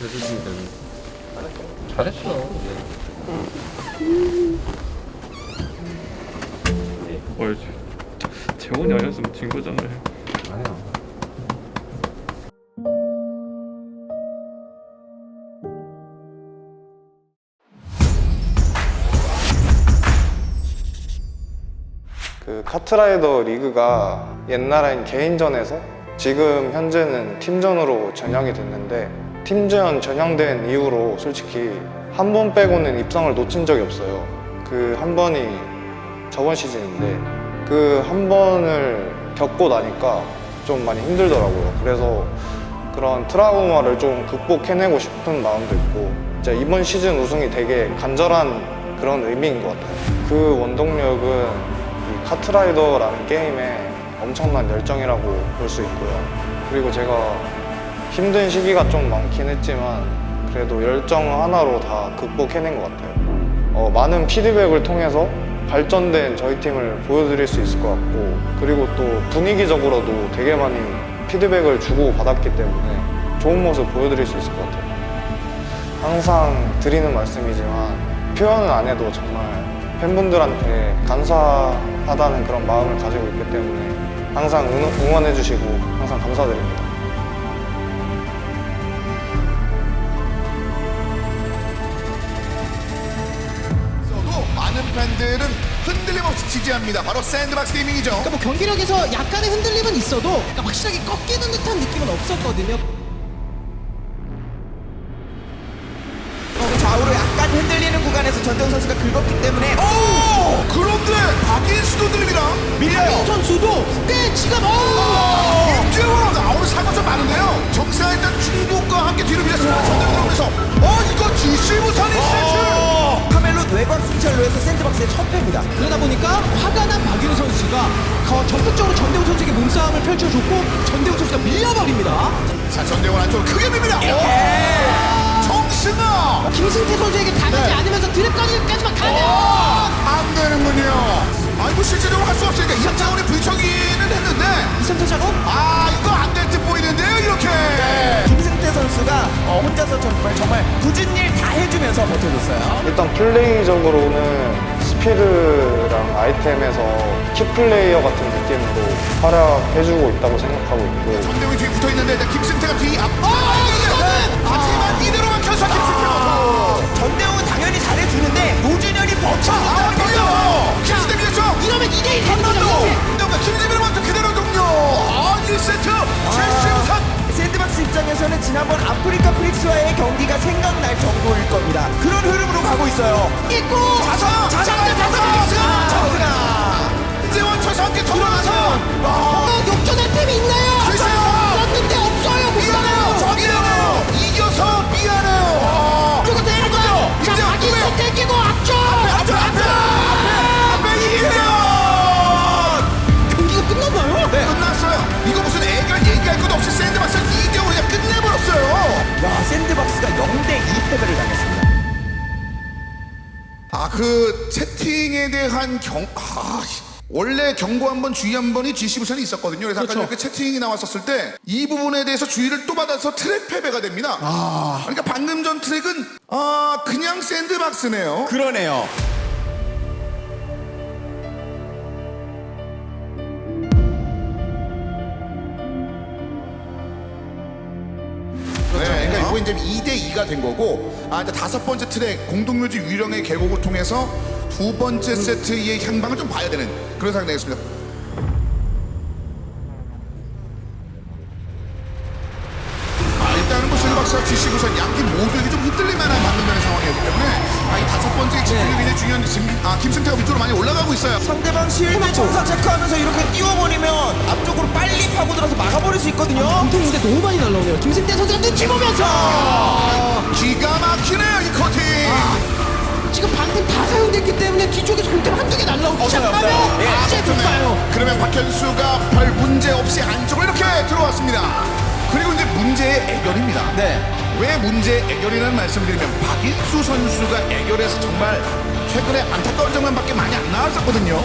해주시면 되는데. 잘했어. 뭘 재원이 아니었으면 진 거잖아요. 아니야. 그 카트라이더 리그가 옛날엔 개인전에서 지금 현재는 팀전으로 전향이 됐는데 팀전 전향된 이후로 솔직히 한 번 빼고는 입상을 놓친 적이 없어요. 그 한 번이 저번 시즌인데 그 한 번을 겪고 나니까 좀 많이 힘들더라고요. 그래서 그런 트라우마를 좀 극복해내고 싶은 마음도 있고 진짜 이번 시즌 우승이 되게 간절한 그런 의미인 것 같아요. 그 원동력은 이 카트라이더라는 게임에 엄청난 열정이라고 볼 수 있고요. 그리고 제가 힘든 시기가 좀 많긴 했지만 그래도 열정 하나로 다 극복해낸 것 같아요. 어, 많은 피드백을 통해서 발전된 저희 팀을 보여드릴 수 있을 것 같고 그리고 또 분위기적으로도 되게 많이 피드백을 주고 받았기 때문에 좋은 모습 보여드릴 수 있을 것 같아요. 항상 드리는 말씀이지만 표현은 안 해도 정말 팬분들한테 감사하다는 그런 마음을 가지고 있기 때문에 항상 응- 응원해주시고 항상 감사드립니다. 팬들은 흔들림 없이 지지합니다. 바로 샌드박스 게이밍이죠. 그러니까 뭐 경기력에서 약간의 흔들림은 있어도 그러니까 확실하게 꺾이는 듯한 느낌은 없었거든요. 어, 좌우로 약간 흔들리는 구간에서 전대웅 선수가 긁었기 때문에 어, 오! 그런데 박인수도 들립니다. 밀려요. 선수도 꽤 지금 어! 아, 임재원! 아, 오늘 사고 좀 많은데요. 정상 일단 중국과 함께 뒤로 밀렸습니다. 전대로 들어오면서 어, 이거 GC 부산이 센스! 카멜론 외곽 순찰로 해서 샌드박스의 첫 패입니다. 그러다 보니까 화가 난 박윤 선수가 거- 적극적으로 전대웅 선수에게 몸싸움을 펼쳐줬고 전대웅 선수가 밀려버립니다. 자, 전대원 안쪽으로 크게 밉니다. 오! 정승아! 김승태 선수에게 당하지 네. 않으면서 드랩까지까지만 가면 안 되는군요. 아이고, 실제적으로 할 수 없으니까 이상자원이 부딪혀기는 했는데 이선태 작업 아, 이거 보이는데요, 이렇게. 김승태 선수가 어, 혼자서 정말 정말 굳은 일 다 해주면서 버텨줬어요. 일단 플레이적으로는 스피드랑 아이템에서 키플레이어 같은 느낌으로 활약해주고 있다고 생각하고 있고 전대웅이 뒤에 붙어 있는데 일단 김승태가 뒤 앞. 아, 하지만 이대로 막혀서 김승태가 전대웅은 당연히 잘해주는데 노준현이 버텨. 아, 돌려. 김승태 밀렸죠. 이러면 2대1 되는 거죠. 한번더 이제. 김재민을 먼저 그대로. 아, 1세트 최시우산. 샌드박스 입장에서는 지난번 아프리카 프릭스와의 경기가 생각날 정도일 겁니다. 그런 흐름으로 가고 있어요. 있고 자사, 자사, 정승아. 김재원 저서 함께 돌아가서. 뭔가 역전할 템이 있나요? 아, 그 채팅에 대한 경, 아, 원래 경고 한 번, 주의 한 번이 GC 부산이 있었거든요. 그래서 아까 이렇게 채팅이 나왔었을 때 이 부분에 대해서 주의를 또 받아서 트랙 패배가 됩니다. 그러니까 방금 전 트랙은 아, 그냥 샌드박스네요. 그러네요. 네, 그러니까 이거 이제 2대 2가 된 거고, 아, 이제 다섯 번째 트랙 공동묘지 유령의 계곡을 통해서 두 번째 세트의 향방을 좀 봐야 되는 그런 상황이 되겠습니다. 막아버릴 수 있거든요. 공통인데 너무 많이 날라오네요. 김승태 선수가 눈치 보면서 기가 막히네요, 이 커팅. 지금 방금 다 사용됐기 때문에 뒤쪽에서 공템 한두 개 날라오기 없어요, 시작하면 없어요. 예, 이제 못 봐요. 그러면 박현수가 별 문제 없이 안쪽으로 이렇게 들어왔습니다. 그리고 이제 문제의 애결입니다. 네. 왜 문제 애결이라는 말씀을 드리면 박인수 선수가 애결에서 정말 최근에 안타까운 장면밖에 많이 안 나왔었거든요.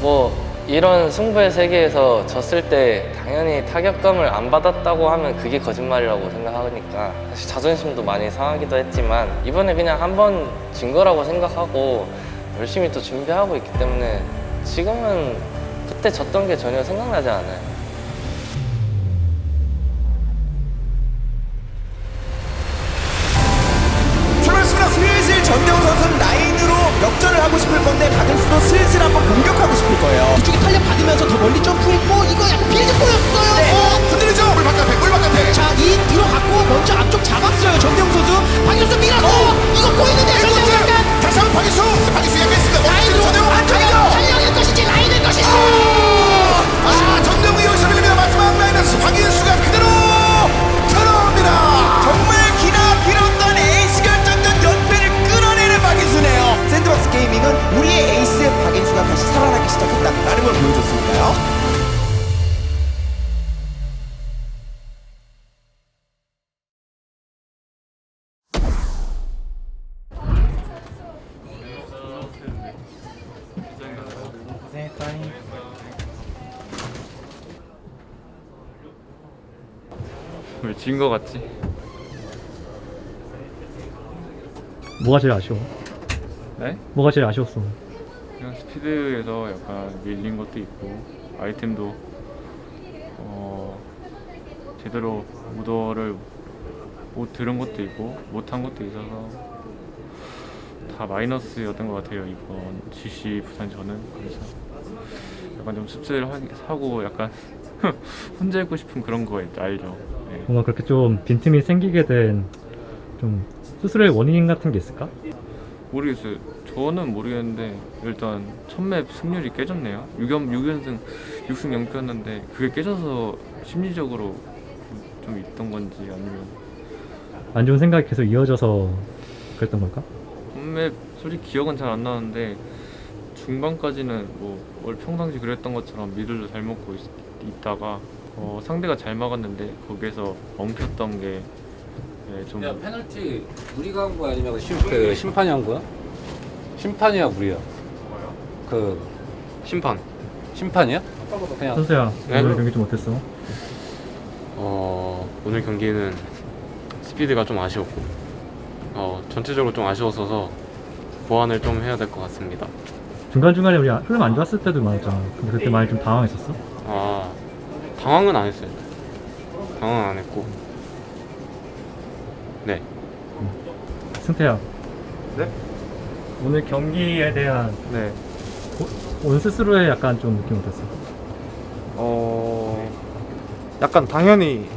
뭐 이런 승부의 세계에서 졌을 때 당연히 타격감을 안 받았다고 하면 그게 거짓말이라고 생각하니까 사실 자존심도 많이 상하기도 했지만 이번에 그냥 한 번 진 거라고 생각하고 열심히 또 준비하고 있기 때문에 지금은 그때 졌던 게 전혀 생각나지 않아요. 하고 싶을 건데 박은수도 슬슬 한번 공격하고 싶을 거예요. 이쪽에 탄력 받으면서 더 멀리 점프했고 이거 약간 빌드 보였어요. 네. 어? 흔들리죠? 물 바깥에, 물 바깥에. 자, 이 뒤로 갔고 먼저 앞쪽 잡았어요. 전대웅 선수. 박윤수 밀어서 이거 보이는데 왜 진 거 같지? 뭐가 제일 아쉬워? 네? 뭐가 제일 아쉬웠어? 그냥 스피드에서 약간 밀린 것도 있고 아이템도 어 제대로 무더를 못 들은 것도 있고 못한 것도 있어서 다 마이너스였던 것 같아요 이번 GC 부산전은 그래서 약간 좀 씁쓸 하고 약간 혼자 있고 싶은 그런 거 알죠 네. 뭔가 그렇게 좀 빈틈이 생기게 된좀 스스로의 원인 같은 게 있을까? 모르겠어요. 저는 모르겠는데 일단 첫맵 승률이 깨졌네요. 6연 6연승 6승 0패였는데 그게 깨져서 심리적으로 좀 있던 건지 아니면 안 좋은 생각이 계속 이어져서 그랬던 걸까? 첫맵 솔직히 기억은 잘 안 나는데 중반까지는 뭐 원래 평상시 그랬던 것처럼 미들도 잘 먹고 있, 다가 어, 상대가 잘 막았는데 거기에서 엉켰던 게 네, 좀 야 페널티 우리가 한 거야 아니면 심, 그 심판이 한 거야? 심판이야 우리야? 그 심판. 심판이야? 그냥 선수야 네? 오늘 경기 좀 어땠어? 어, 오늘 경기는 스피드가 좀 아쉬웠고, 어, 전체적으로 좀 아쉬웠어서 보완을 좀 해야 될 것 같습니다. 중간중간에 우리 흐름 안 좋았을 때도 많았잖아 근데 그때 많이 좀 당황했었어? 아, 당황은 안 했어요. 당황 안 했고, 네. 승태야 네? 오늘 경기에 대한 네. 온 스스로의 약간 좀 느낌 어땠어? 어 약간 당연히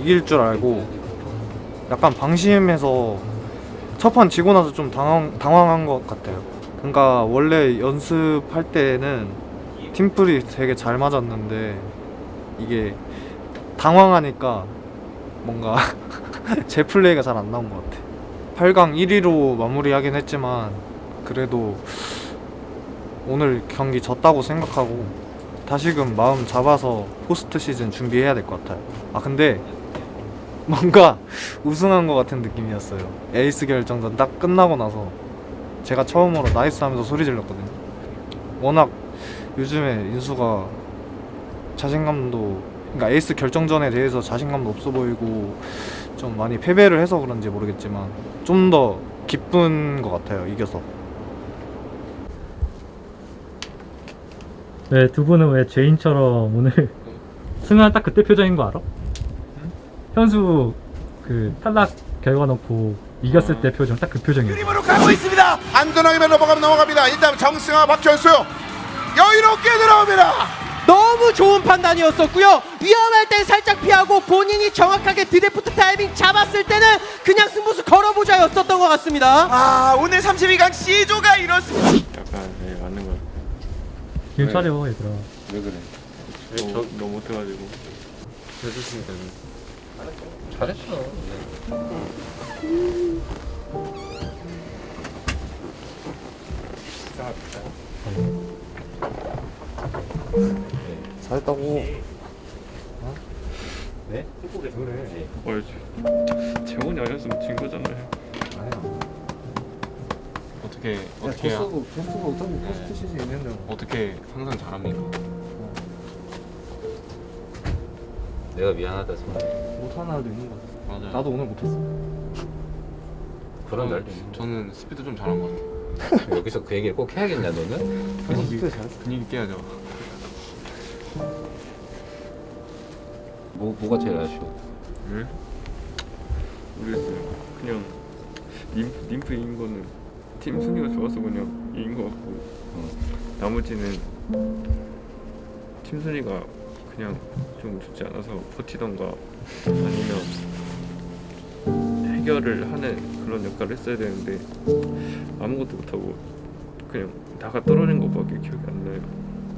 이길 줄 알고 약간 방심해서 첫 판 지고 나서 좀 당황 당황한 것 같아요. 그러니까 원래 연습할 때는 팀플이 되게 잘 맞았는데 이게 당황하니까 뭔가 제 플레이가 잘 안 나온 것 같아. 8강 1위로 마무리하긴 했지만 그래도 오늘 경기 졌다고 생각하고 다시금 마음 잡아서 포스트 시즌 준비해야 될 것 같아요. 아 근데 뭔가 우승한 것 같은 느낌이었어요. 에이스 결정전 딱 끝나고 나서 제가 처음으로 나이스 하면서 소리 질렀거든요. 워낙 요즘에 인수가 자신감도 그러니까 에이스 결정전에 대해서 자신감도 없어 보이고 좀 많이 패배를 해서 그런지 모르겠지만 좀 더 기쁜 것 같아요. 이겨서. 왜두 분은 왜 죄인처럼 오늘 승한 딱 그때 표정인 거 알아? 현수 그 탈락 결과 놓고 이겼을 때 표정 딱 그 표정이야. 그림으로 가고 있습니다. 안전하게 넘어가면 넘어갑니다. 일단 정승아 박현수 여유롭게 들어옵니다. 너무 좋은 판단이었었고요. 위험할 땐 살짝 피하고 본인이 정확하게 드래프트 타이밍 잡았을 때는 그냥 승부수 걸어보자였었던 것 같습니다. 아 오늘 32강 C조가 이렇습니다. 약간 네, 맞는 거 같아요. 지금 차려 얘들아. 왜 그래? 너무, 너무 못해가지고. 해줬으니까 잘했어. 잘했다고. 어, 저- 재원이 아니었으면 진 거잖아요. 아니야. 어떻게? 어떻게 어떻게 하- 점수가 어차피 포스트 시즌 있는데 어떻게 항상 잘합니까? 내가 미안하다 정말. 못하는 날도 있는 거 같아. 맞아요. 나도 오늘 못했어. 그런 저는- 날도 있는 저는 스피드 좀 잘한 것 같아요. 거. 여기서 그 얘기를 꼭 해야겠냐 너는? 분위기 분위기 깨야죠. 뭐 뭐가 제일 아쉬워? 응? 모르겠어요. 그냥 림프, 림프 이긴 거는 팀 순위가 좋아서 그냥 이긴 거 같고 나머지는 팀 순위가 그냥 좀 좋지 않아서 버티던가 아니면 해결을 하는 그런 역할을 했어야 되는데 아무것도 못하고 그냥 나가 떨어진 것밖에 기억이 안 나요.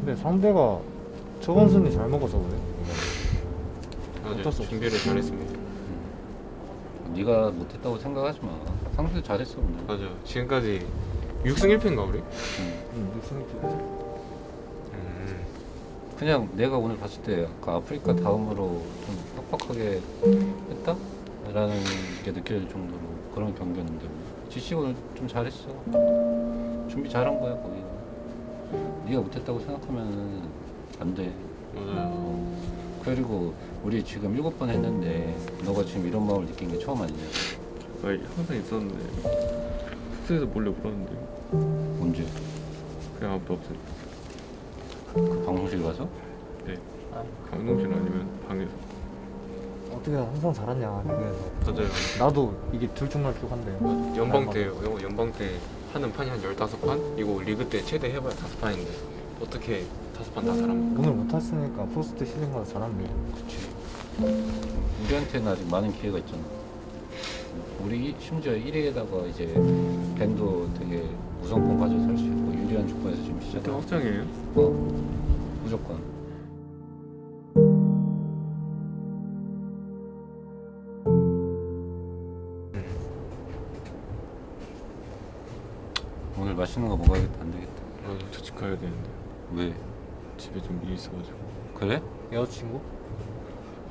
근데 상대가 초반 순위 잘 먹어서 그래. 어쩔 수 없어. 준비를 잘했습니다. 네가 못했다고 생각하지 마. 상대 잘했어 오늘. 맞아요. 지금까지 6승 1패인가 우리? 응, 육승이 음. 그냥 내가 오늘 봤을 때 아까 아프리카 다음으로 좀 빡빡하게 했다? 라는 게 느껴질 정도로 그런 경기였는데 GC 오늘 좀 잘했어 준비 잘한 거야 거기 네가 못했다고 생각하면 안 돼 맞아요. 그리고 우리 지금 일곱 번 했는데 너가 지금 이런 마음을 느낀 게 처음 아니냐? 아니, 항상 있었는데. 숙소에서 몰래 울었는데. 언제? 그냥 아무도 없을 그 방송실 가서? 때 강동실 아니면 방에서. 어떻게 항상 잘하냐 그래서. 맞아요. 나도 이게 들쭉날쭉한데 연방 때 연- 연방 때 하는 판이 한 15판? 이거 리그 때 최대 해봐야 5판인데. 어떻게 5판 다 잘합니까? 오늘 못했으니까 포스트 시즌 가서 잘하면 돼. 그치 우리한테는 아직 많은 기회가 있잖아 우리 심지어 1위에다가 이제 밴도 되게 우선권 가져서 할 수 있고 유리한 조건에서 지금 그때 시작하고 확장이에요? 어, 무조건 오늘 맛있는 거 먹어야겠다 안 되겠다 맞아 저 집 가야 되는데 왜? 집에 좀 일이 있어가지고 그래? 여자친구?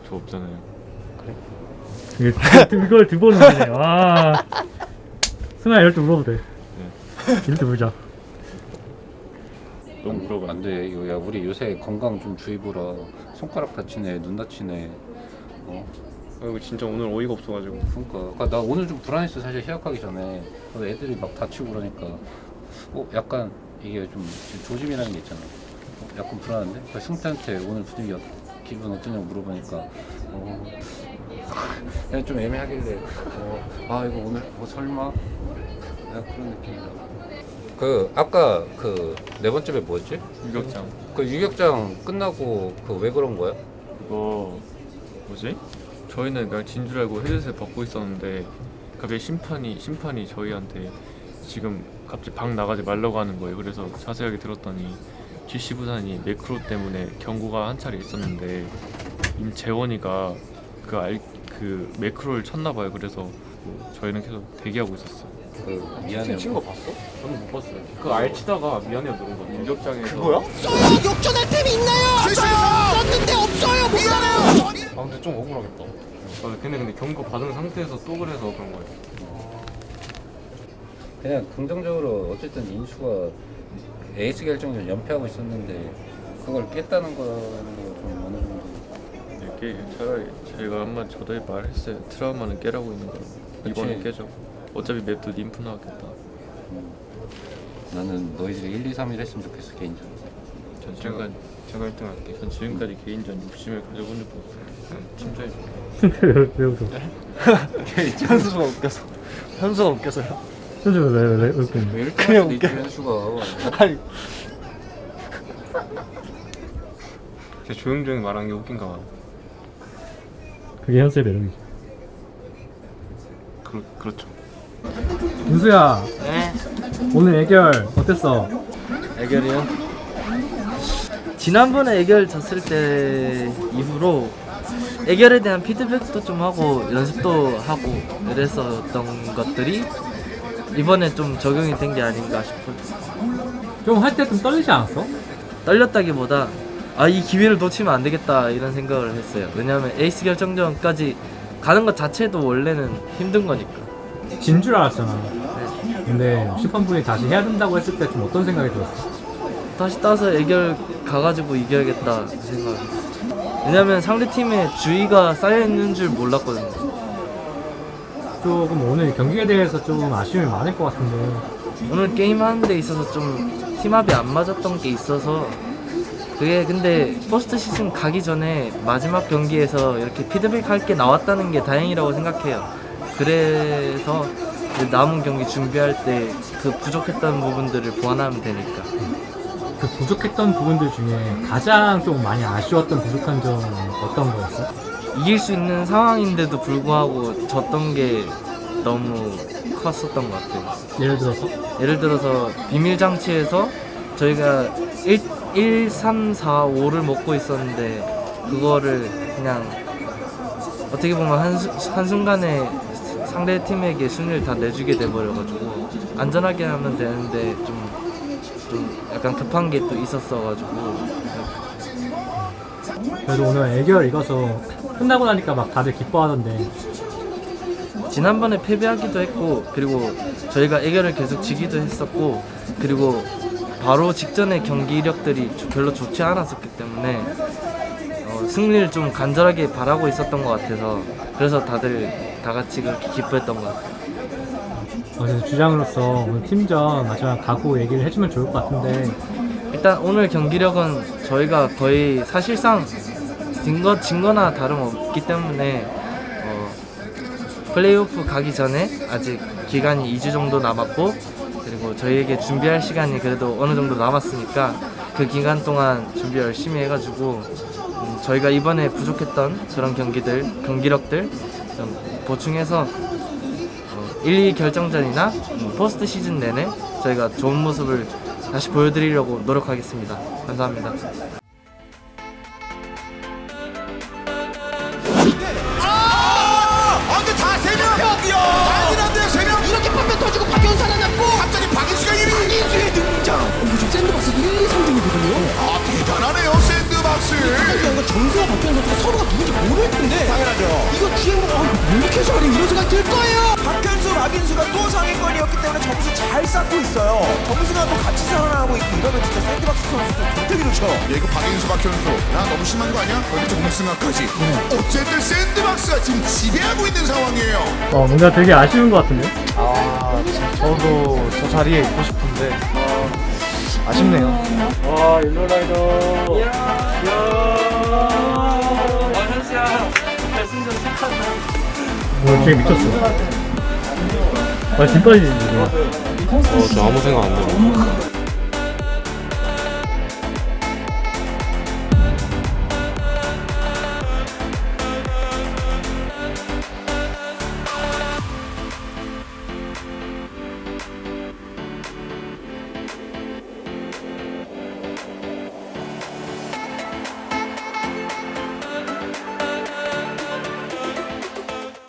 저 없잖아요 이게 두- 이걸 두번 울리네. 와. 승아 이럴 때 울어도 돼. 이럴 때 울자. 너무 물어봐 안 돼 이거 야 우리 요새 건강 좀 주의 보라 손가락 다치네 눈 다치네 어? 아, 이거 진짜 오늘 어이가 없어가지고 그러니까 아까 나 오늘 좀 불안했어 사실 시작하기 전에 근데 애들이 막 다치고 그러니까 어 약간 이게 좀 조짐이라는 게 있잖아 어, 약간 불안한데 그래서 승태한테 오늘 분위기 어- 기분 어떠냐고 물어보니까 어 그냥 좀 애매하길래 어, 아 이거 오늘 뭐 설마 약간 그런 느낌이라 그 아까 그 네 번째 배 뭐였지? 유격장 그 유격장 끝나고 그 왜 그런 거야? 그거 뭐지? 저희는 그냥 진 줄 알고 헤드셋 벗고 있었는데 갑자기 심판이 심판이 저희한테 지금 갑자기 방 나가지 말라고 하는 거예요. 그래서 자세하게 들었더니 GC 부산이 매크로 때문에 경고가 한 차례 있었는데 임재원이가 그 알 그 매크로를 쳤나 봐요. 그래서 뭐 저희는 계속 대기하고 있었어요. 그 미안해 친거 봤어? 저는 못 봤어요. 그 알 치다가 미안해요 누른 거. 유격장에서 역전할 템이 있나요? 없어요. 썼는데 없어요. 미안해요. 아 근데 좀 억울하겠다. 아 근데 근데 경고 받은 상태에서 또 그래서 그런 거예요. 그냥 긍정적으로 어쨌든 인수가 에이스 결정전 연패하고 있었는데 그걸 깼다는 거는 좀 어느 정도 이게 차라리 제가 한번 저도 말했어요. 트라우마는 깨라고 있는 거. 이번에 그치. 깨죠. 어차피 맵도 림프 나왔겠다. 나는 너희들이 1, 2, 3, 1 했으면 좋겠어 개인적으로 전 지금까지 제가 1등 할게. 전 지금까지 개인전 욕심을 가져본 적도 없어요. 팀전이 근데 왜, 왜 웃어? 현수가 웃겨서. 현수가 웃겨서요. 현주 왜, 왜, 왜 1등 그냥 할 수도 있지 현수가 아니 제가 조용조용히 말한 게 웃긴가 봐. 그게 현수의 매력이지. 그, 그렇죠. 윤수야. 오늘 애결 어땠어? 애결이요? 지난번에 애결 졌을 때 이후로 애결에 대한 피드백도 좀 하고 연습도 하고 이랬었던 것들이 이번에 좀 적용이 된 게 아닌가 싶어요. 좀 할 때 좀 떨리지 않았어? 떨렸다기보다 아 이 기회를 놓치면 안 되겠다 이런 생각을 했어요. 왜냐하면 에이스 결정전까지 가는 것 자체도 원래는 힘든 거니까. 진 줄 알았잖아. 네. 근데 심판분이 다시 해야 된다고 했을 때 좀 어떤 생각이 들었어? 다시 따서 애결 가가지고 이겨야겠다 그 들었어요. 왜냐면 상대 팀에 주의가 쌓여 있는 줄 몰랐거든요. 조금 오늘 경기에 대해서 좀 아쉬움이 많을 것 같은데 오늘 게임 하는 데 있어서 좀 팀합이 안 맞았던 게 있어서 그게 근데 포스트 시즌 가기 전에 마지막 경기에서 이렇게 피드백 할 게 나왔다는 게 다행이라고 생각해요. 그래서 남은 경기 준비할 때 그 부족했던 부분들을 보완하면 되니까. 그 부족했던 부분들 중에 가장 좀 많이 아쉬웠던 부족한 점은 어떤 거였어? 이길 수 있는 상황인데도 불구하고 졌던 게 너무 컸었던 것 같아요. 예를 들어서 예를 들어서 비밀 장치에서 저희가 1, 1 3, 4, 5를 먹고 있었는데 그거를 그냥 어떻게 보면 한수, 한순간에 상대 팀에게 순위를 다 내주게 돼버려가지고 안전하게 하면 되는데 좀, 좀 약간 급한 게 또 있었어가지고 그래도 오늘 애결 이겨서 끝나고 나니까 막 다들 기뻐하던데 지난번에 패배하기도 했고 그리고 저희가 애결을 계속 지기도 했었고 그리고 바로 직전에 경기 이력들이 조- 별로 좋지 않았었기 때문에 어, 승리를 좀 간절하게 바라고 있었던 것 같아서 그래서 다들 다 같이 그렇게 기뻐했던 것 같아요. 어, 그래서 주장으로서 오늘 팀전 마지막 각오 얘기를 해주면 좋을 것 같은데 일단 오늘 경기력은 저희가 거의 사실상 진거 진거나 다름없기 때문에 어, 플레이오프 가기 전에 아직 기간이 2주 정도 남았고 그리고 저희에게 준비할 시간이 그래도 어느 정도 남았으니까 그 기간 동안 준비 열심히 해가지고 음, 저희가 이번에 부족했던 그런 경기들 경기력들 좀 보충해서 어, 1, 2 결정전이나 음, 포스트 시즌 내내 저희가 좋은 모습을 다시 보여드리려고 노력하겠습니다. 감사합니다. 어, 이런 생각 들 거예요. 박현수, 마빈수가 또 상위권이었기 때문에 점수 잘 쌓고 있어요. 점수가 또 같이 살아나고 있고 이러면 진짜 샌드박스 선수도 굉장히 좋죠. 야 이거 박인수 박현수 야 너무 심한 거 아니야? 여기 정승아까지 어쨌든 샌드박스가 지금 지배하고 있는 상황이에요 어, 뭔가 되게 아쉬운 것 같은데 아, 저도 저 자리에 있고 싶은데 아, 아쉽네요. 와 일로 라이더 뭐 되게 미쳤어 아 진짜 빠지지 지금 어, 저 아무 생각 안 들어.